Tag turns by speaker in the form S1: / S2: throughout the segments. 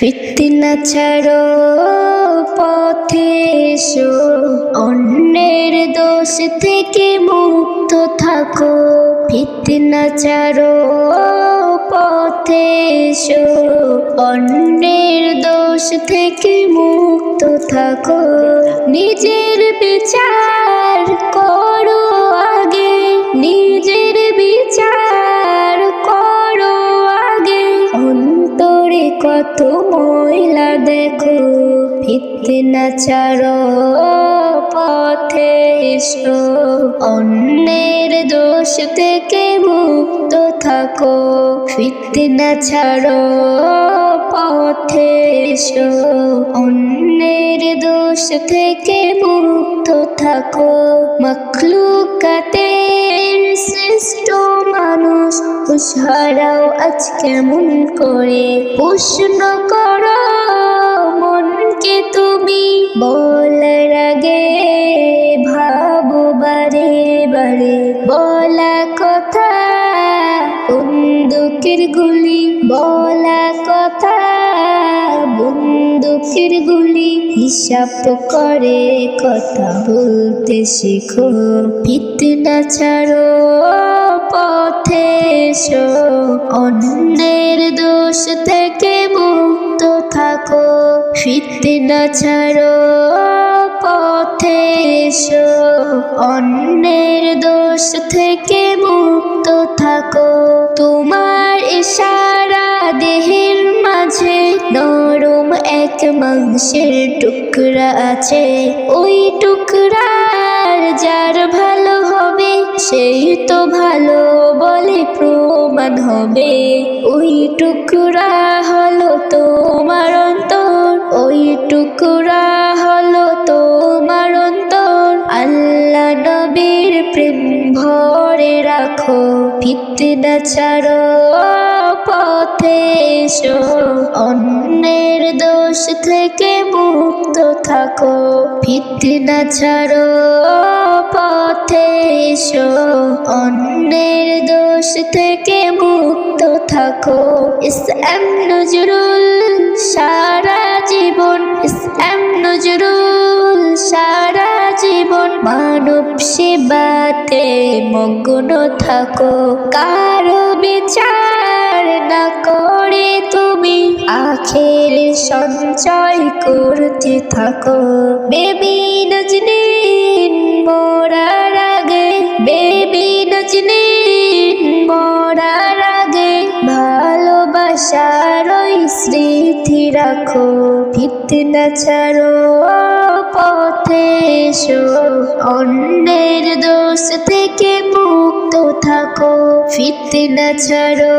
S1: ফিতনা ছাড়ো, পথে এসো। অন্যের দোষ থেকে মুক্ত থাকো। ফিতনা ছাড়ো, পথে এসো। অন্যের দোষ থেকে মুক্ত থাকো। নিজের বিচার কত মহিলা দেখো, ফিতনা ছাড়ো, পথে এসো। অন্যের দোষ থেকে মুক্ত থাকো, ফিতনা ছাড়ো, পথে এসো। অন্যের দোষ থেকে মুক্ত থাকো মখলুকাতের শ্রেষ্ঠ মানুষ হুশহারাও আজ কেমন করে? প্রশ্ন কর মনকে তুমি বলার আগে গুলি, বলা কথা। বন্দুকের গুলি, হিসাব করে কথা বলতে শেখো। ফিতনা ছাড়ো, পথে এসো। অন্যের দোষ থেকে মুক্ত থাকো। ফিতনা ছাড়ো, পথে এসো। অন্যের দোষ থেকে মুক্ত থাকো। দেহের মাঝে নরম এক মাংসের টুকরা আছে। ওই টুকরার যার ভালো হবে, সেই তো ভালো বলে প্রমাণ হবে। ওই টুকরা হলো তোমার অন্তর, ওই টুকরা হলো তোমার অন্তর। আল্লাহ নবীর প্রেম ভরে রাখো, ফিতনা ছাড়ো। পথে এসো। অন্যের দোষ থেকে মুক্ত থাকো। ফিতনা ছাড়ো, পথে এসো। অন্যের দোষ থেকে মুক্ত থাকো। ইসলাম নজরুল সারা জীবন, ইসলাম নজরুল সারা জীবন। মানব সেবাতে মগ্ন থাকো। কারও বিচার না করে তুমি। আখের সঞ্চয় করতে থাকো। বেবি নজনীন মোরার আগে বেবি নজনীন মোরার আগে ভালোবাসার ওই স্মৃতি রাখো। ফিতনা ছাড়ো, পথে এসো। অন্যের দোষ থেকে মুক্ত থাকো। ফিতনা ছাড়ো।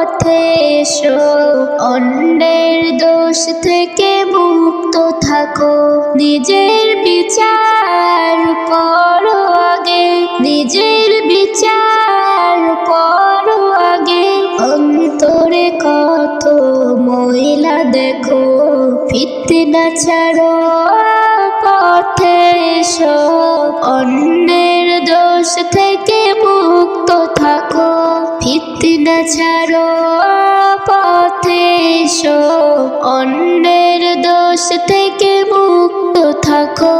S1: পথে এসো। অন্যের দোষ থেকে মুক্ত থাকো। নিজের বিচার করো আগে। নিজের বিচার করো আগে। অন্তরে কত মহিলা দেখো। ফিতনা ছাড়ো পথে এসো। অন্যের দোষ থেকে মুক্ত ফিতনা ছাড়ো পথে এসো। অন্যের দোষ থেকে মুক্ত থাকো।